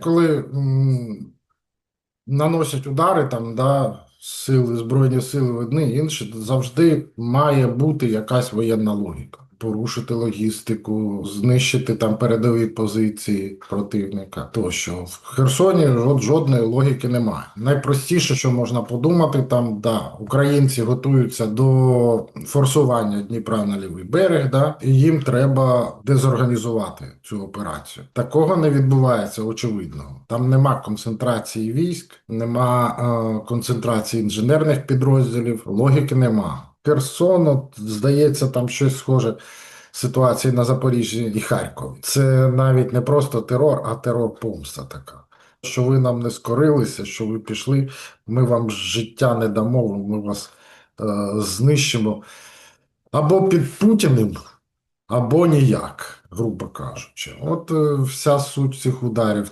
Коли наносять удари там, да, сили, Збройні сили одні, інші, завжди має бути якась воєнна логіка. Порушити логістику, знищити там передові позиції противника тощо. В Херсоні жод- жодної логіки немає. Найпростіше, що можна подумати, там да, українці готуються до форсування Дніпра на лівий берег, да, і їм треба дезорганізувати цю операцію. Такого не відбувається очевидно. Там нема концентрації військ, нема е, концентрації інженерних підрозділів, логіки нема. Херсон, здається, там щось схоже ситуації на Запоріжжі і Харкові. Це навіть не просто терор, а терор помста така. Що ви нам не скорилися, що ви пішли, ми вам життя не дамо, ми вас е, знищимо або під Путіним, або ніяк, грубо кажучи. От е, вся суть цих ударів.